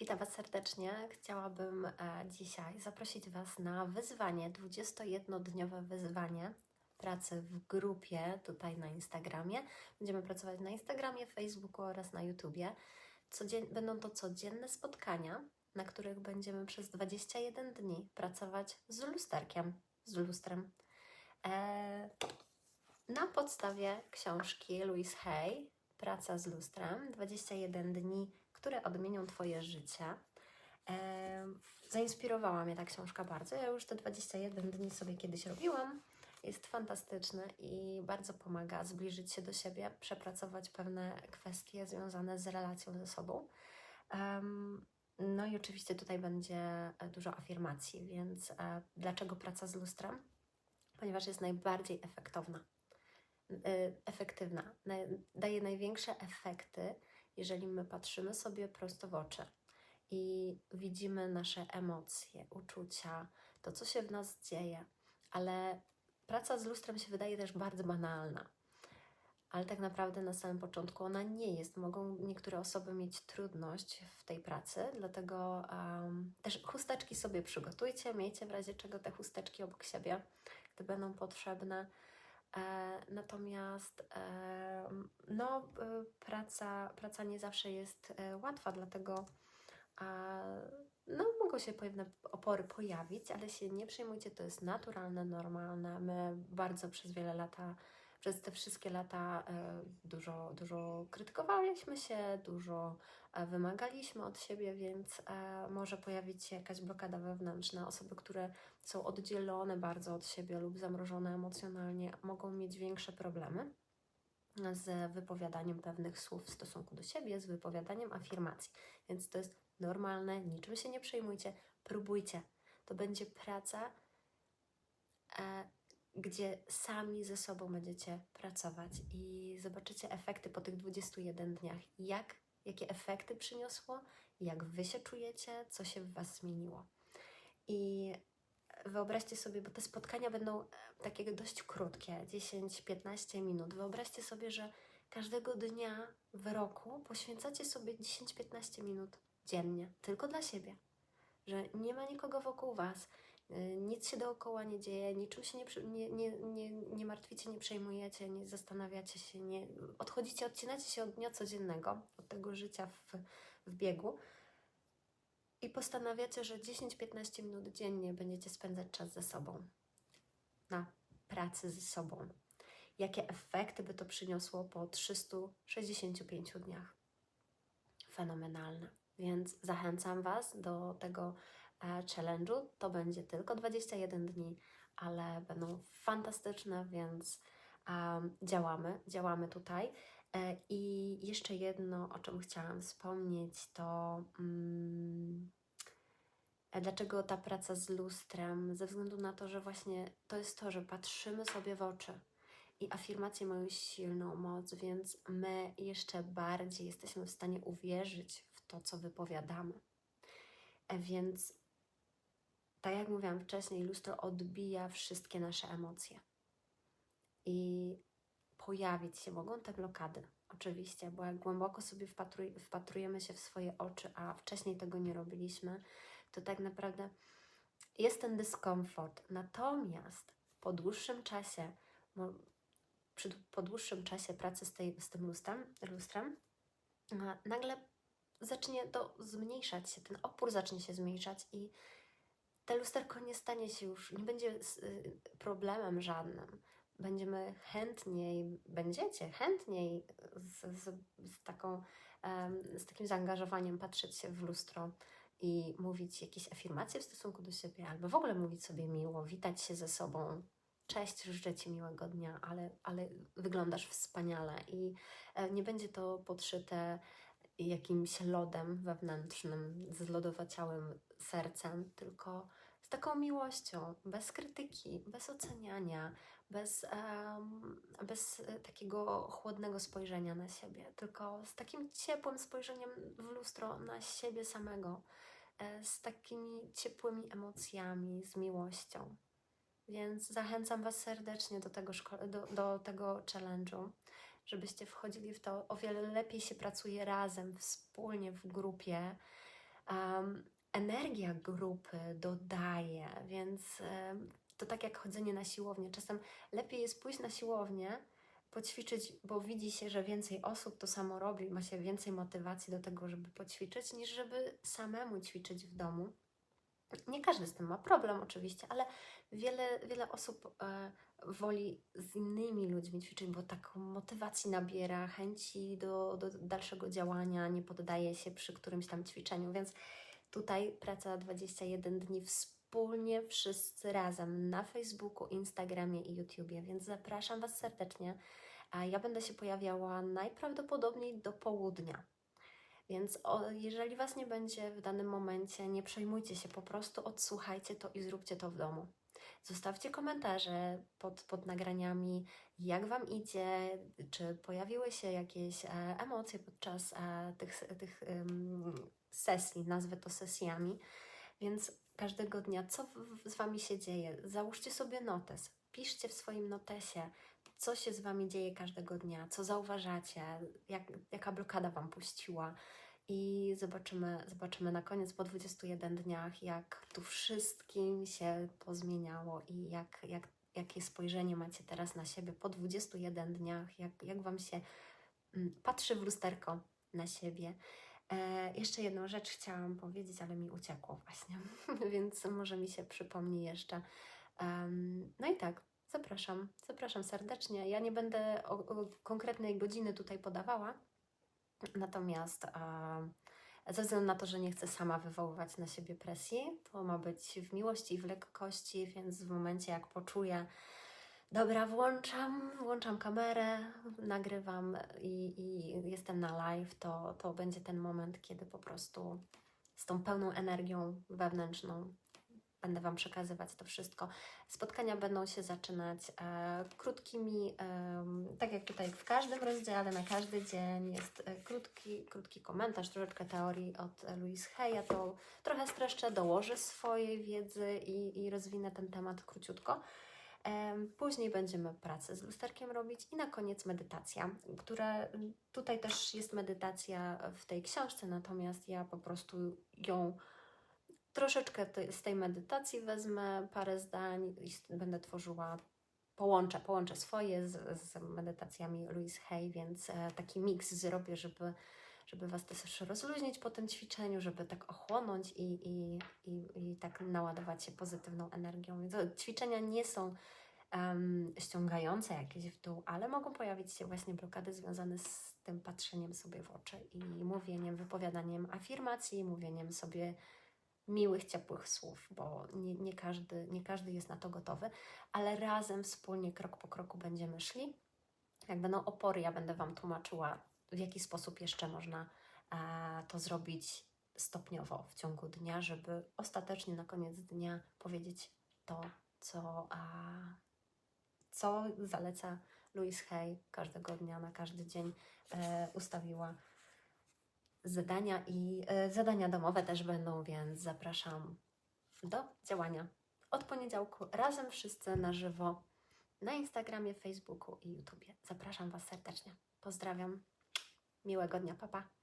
Witam Was serdecznie. Chciałabym e, dzisiaj zaprosić Was na wyzwanie, 21-dniowe wyzwanie pracy w grupie tutaj na Instagramie. Będziemy pracować na Instagramie, Facebooku oraz na YouTubie. Codzien- będą to codzienne spotkania, na których będziemy przez 21 dni pracować z lusterkiem, z lustrem. E, na podstawie książki Louise Hay Praca z lustrem 21 dni, które odmienią Twoje życie. E, zainspirowała mnie ta książka bardzo. Ja już te 21 dni sobie kiedyś robiłam. Jest fantastyczny i bardzo pomaga zbliżyć się do siebie, przepracować pewne kwestie związane z relacją ze sobą. No i oczywiście tutaj będzie e, dużo afirmacji, więc e, dlaczego praca z lustrem? Ponieważ jest najbardziej efektowna y, efektywna, daje największe efekty, jeżeli my patrzymy sobie prosto w oczy i widzimy nasze emocje, uczucia, to co się w nas dzieje. Ale praca z lustrem się wydaje też bardzo banalna. Ale tak naprawdę na samym początku ona nie jest. Mogą niektóre osoby mieć trudność w tej pracy, dlatego um, też chusteczki sobie przygotujcie, miejcie w razie czego te chusteczki obok siebie, gdy będą potrzebne. E, natomiast e, no, praca, praca nie zawsze jest e, łatwa, dlatego no, mogą się pewne opory pojawić, ale się nie przejmujcie, to jest naturalne, normalne. My bardzo przez wiele lata, przez te wszystkie lata e, dużo, dużo krytykowaliśmy się, dużo e, wymagaliśmy od siebie, więc e, może pojawić się jakaś blokada wewnętrzna. Osoby, które są oddzielone bardzo od siebie lub zamrożone emocjonalnie, mogą mieć większe problemy z wypowiadaniem pewnych słów w stosunku do siebie, z wypowiadaniem afirmacji. Więc to jest normalne, niczym się nie przejmujcie, próbujcie. To będzie praca, gdzie sami ze sobą będziecie pracować i zobaczycie efekty po tych 21 dniach. Jak, jakie efekty przyniosło, jak wy się czujecie, co się w was zmieniło. I wyobraźcie sobie, bo te spotkania będą e, takie dość krótkie, 10-15 minut. Wyobraźcie sobie, że każdego dnia w roku poświęcacie sobie 10-15 minut dziennie, tylko dla siebie. Że nie ma nikogo wokół Was, nic się dookoła nie dzieje, niczym się nie, nie, nie, nie, martwicie, nie przejmujecie, nie zastanawiacie się, nie odchodzicie, odcinacie się od dnia codziennego, od tego życia w, w biegu i postanawiacie, że 10-15 minut dziennie będziecie spędzać czas ze sobą, na pracy ze sobą. Jakie efekty by to przyniosło po 365 dniach? Fenomenalne. Więc zachęcam Was do tego challenge'u. To będzie tylko 21 dni, ale będą fantastyczne, więc em, działamy, działamy tutaj. E, I jeszcze jedno, o czym chciałam wspomnieć, to mm, e, dlaczego ta praca z lustrem? Ze względu na to, że właśnie to jest to, że patrzymy sobie w oczy i afirmacje mają silną moc, więc my jeszcze bardziej jesteśmy w stanie uwierzyć w to, co wypowiadamy. E, Więc, tak jak mówiłam wcześniej, lustro odbija wszystkie nasze emocje. I pojawić się mogą te blokady, oczywiście, bo jak głęboko sobie wpatruj, wpatrujemy się w swoje oczy, a wcześniej tego nie robiliśmy, to tak naprawdę jest ten dyskomfort. Natomiast po dłuższym czasie, przy, po dłuższym czasie pracy z, tej, z tym lustrem, lustrem nagle zacznie to zmniejszać się, ten opór zacznie się zmniejszać i te lusterko nie stanie się już, nie będzie y, problemem żadnym. Będziemy chętniej, będziecie chętniej z, z, z, taką, z takim zaangażowaniem patrzeć się w lustro i mówić jakieś afirmacje w stosunku do siebie, albo w ogóle mówić sobie miło, witać się ze sobą. Cześć, życzę Ci miłego dnia, ale, ale wyglądasz wspaniale i e, nie będzie to podszyte jakimś lodem wewnętrznym, z lodowaciałym sercem, tylko z taką miłością, bez krytyki, bez oceniania, bez, em, bez e, takiego chłodnego spojrzenia na siebie, tylko z takim ciepłym spojrzeniem w lustro na siebie samego, e, z takimi ciepłymi emocjami, z miłością. Więc zachęcam Was serdecznie do tego, do, do tego challenge'u, żebyście wchodzili w to. O wiele lepiej się pracuje razem, wspólnie w grupie, em, energia grupy dodaje, więc em, to tak jak chodzenie na siłownię. Czasem lepiej jest pójść na siłownię, poćwiczyć, bo widzi się, że więcej osób to samo robi, ma się więcej motywacji do tego, żeby poćwiczyć, niż żeby samemu ćwiczyć w domu. Nie każdy z tym ma problem, oczywiście, ale wiele, wiele osób e, woli z innymi ludźmi ćwiczyć, bo taką motywacji nabiera, chęci do, do dalszego działania, nie poddaje się przy którymś tam ćwiczeniu, więc tutaj praca 21 dni wspólnie, wszyscy razem na Facebooku, Instagramie i YouTubie, więc zapraszam Was serdecznie. A ja będę się pojawiała najprawdopodobniej do południa. Więc o, jeżeli Was nie będzie w danym momencie, nie przejmujcie się, po prostu odsłuchajcie to i zróbcie to w domu. Zostawcie komentarze pod, pod nagraniami, jak Wam idzie, czy pojawiły się jakieś e, emocje podczas e, tych, tych sesji, nazwę to sesjami. Więc każdego dnia, co w, z Wami się dzieje, załóżcie sobie notes, piszcie w swoim notesie, co się z Wami dzieje każdego dnia, co zauważacie, jak, jaka blokada Wam puściła. I zobaczymy, zobaczymy na koniec po 21 dniach, jak tu wszystkim się pozmieniało i jak, jak, jakie spojrzenie macie teraz na siebie po 21 dniach, jak, jak Wam się mm, patrzy w lusterko na siebie. E, jeszcze jedną rzecz chciałam powiedzieć, ale mi uciekło właśnie, więc może mi się przypomni jeszcze. Em, no i tak, zapraszam, zapraszam serdecznie. Ja nie będę o, o konkretnej godziny tutaj podawała, natomiast em, ze względu na to, że nie chcę sama wywoływać na siebie presji, to ma być w miłości i w lekkości, więc w momencie jak poczuję, dobra, włączam, włączam kamerę, nagrywam i, i jestem na live, to, to będzie ten moment, kiedy po prostu z tą pełną energią wewnętrzną będę Wam przekazywać to wszystko. Spotkania będą się zaczynać e, krótkimi, em, tak jak tutaj w każdym rozdziale, na każdy dzień jest e, krótki, krótki komentarz, troszeczkę teorii od e, Louise Hay. Ja to trochę streszczę, dołożę swojej wiedzy i, i rozwinę ten temat króciutko. Później będziemy pracę z lusterkiem robić i na koniec medytacja, która tutaj też jest medytacja w tej książce, natomiast ja po prostu ją troszeczkę z tej medytacji wezmę parę zdań i będę tworzyła, połączę, połączę swoje z, z medytacjami Louise Hay, więc e, taki miks zrobię, żeby, żeby Was też rozluźnić po tym ćwiczeniu, żeby tak ochłonąć i, i, i, i tak naładować się pozytywną energią. Więc to ćwiczenia nie są em, ściągające jakieś w dół, ale mogą pojawić się właśnie blokady związane z tym patrzeniem sobie w oczy i mówieniem, wypowiadaniem afirmacji, mówieniem sobie miłych, ciepłych słów, bo nie, nie, każdy, nie każdy jest na to gotowy, ale razem, wspólnie, krok po kroku będziemy szli. Jak będą opory, ja będę Wam tłumaczyła, w jaki sposób jeszcze można e, to zrobić stopniowo w ciągu dnia, żeby ostatecznie na koniec dnia powiedzieć to, co, a, co zaleca Louise Hay każdego dnia, na każdy dzień e, ustawiła zadania i e, zadania domowe też będą, więc zapraszam do działania. Od poniedziałku razem wszyscy na żywo na Instagramie, Facebooku i YouTubie. Zapraszam Was serdecznie. Pozdrawiam. Miłego dnia, papa. Pa.